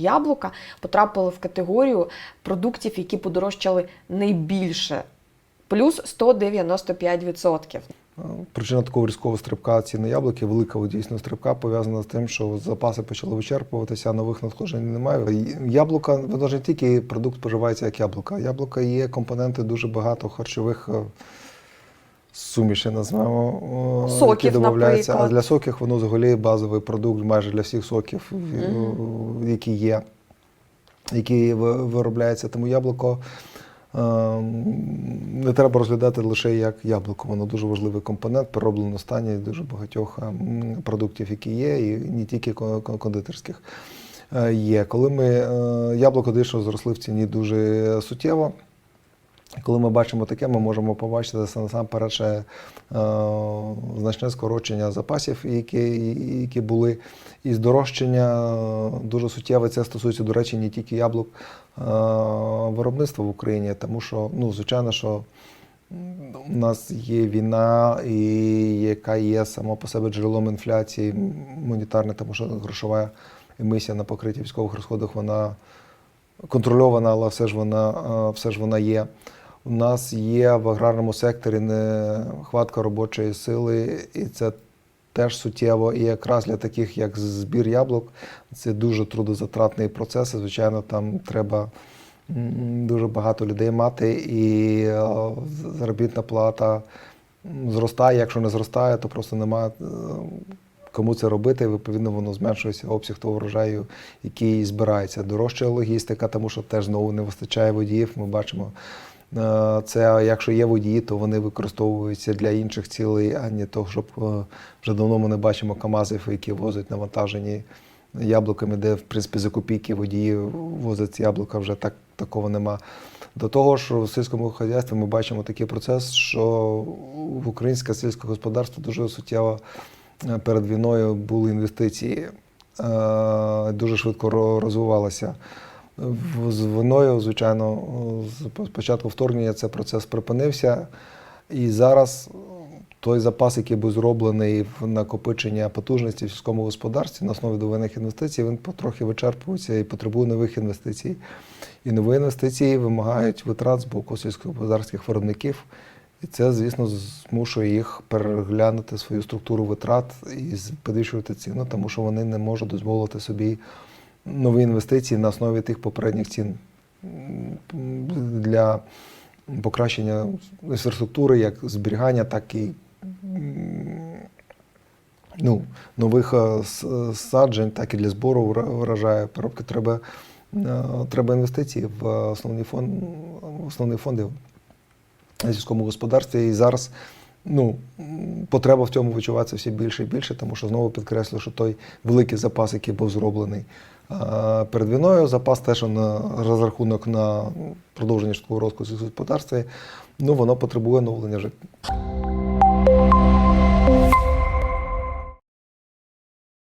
Яблука потрапили в категорію продуктів, які подорожчали найбільше, плюс 195%. Причина такого різкого стрибка ціни яблуки, великого дійсно стрибка, пов'язана з тим, що запаси почали вичерпуватися, нових надходжень немає. Яблука, воно ж не тільки продукт споживається як яблука. Яблука є компоненти дуже багато харчових сумішей, назвемо, е, Соків, які додаються. А для соків воно взагалі базовий продукт майже для всіх соків, е, які є, які виробляються. Тому яблуко. е, Не треба розглядати лише як яблуко. Воно дуже важливий компонент переробленого стані дуже багатьох ем, продуктів, які є, і не тільки ко- ко- кондитерських є. Коли ми яблуко дійсно зросли в ціні дуже суттєво. Коли ми бачимо таке, ми можемо побачити насамперед ще е, значне скорочення запасів, які, які були, і здорожчання е, дуже суттєве. Це стосується, до речі, не тільки яблук е, виробництва в Україні, тому що, ну, звичайно, що у нас є війна, і яка є само по себе джерелом інфляції монетарне, тому що грошова емісія на покритті військових розходах вона контрольована, але все ж вона, е, все ж вона є. У нас є в аграрному секторі нехватка робочої сили, і це теж суттєво. І якраз для таких, як збір яблук, це дуже трудозатратний процес. І, звичайно, там треба дуже багато людей мати, і е, заробітна плата зростає. Якщо не зростає, то просто немає е, кому це робити. Відповідно, воно зменшується обсяг того врожаю, який збирається. Дорожча логістика, тому що теж знову не вистачає водіїв. Ми бачимо. Е, Це якщо є водії, то вони використовуються для інших цілей, а не того, щоб е, вже давно ми не бачимо КАМАЗів, які возять навантажені яблуками, де в принципі за копійки водії возять яблука, вже так такого нема. До того ж, в сільському хазяйстві ми бачимо такий процес, що в українське сільське господарство дуже суттєво е, перед війною були інвестиції, дуже швидко розвивалося. З війною, звичайно, з початку вторгнення цей процес припинився. І зараз той запас, який був зроблений в накопичення потужності в сільському господарстві на основі довоєнних інвестицій, він потрохи вичерпується і потребує нових інвестицій. І нові інвестиції вимагають витрат з боку сільськогосподарських виробників. І це, звісно, змушує їх переглянути свою структуру витрат і підвищувати ціну, тому що вони не можуть дозволити собі нові інвестиції на основі тих попередніх цін для покращення інфраструктури, як зберігання, так і ну, нових е, саджень, так і для збору врожаю. Переробки треба, е, треба інвестиції в основні фонд, основні фонди в сільському господарстві. І зараз ну, потреба в цьому відчувається все більше і більше, тому що знову підкреслю, що той великий запас, який був зроблений е, перед війною, запас теж на розрахунок на продовження швидкого розкосу в господарстві, ну, воно потребує оновлення вже.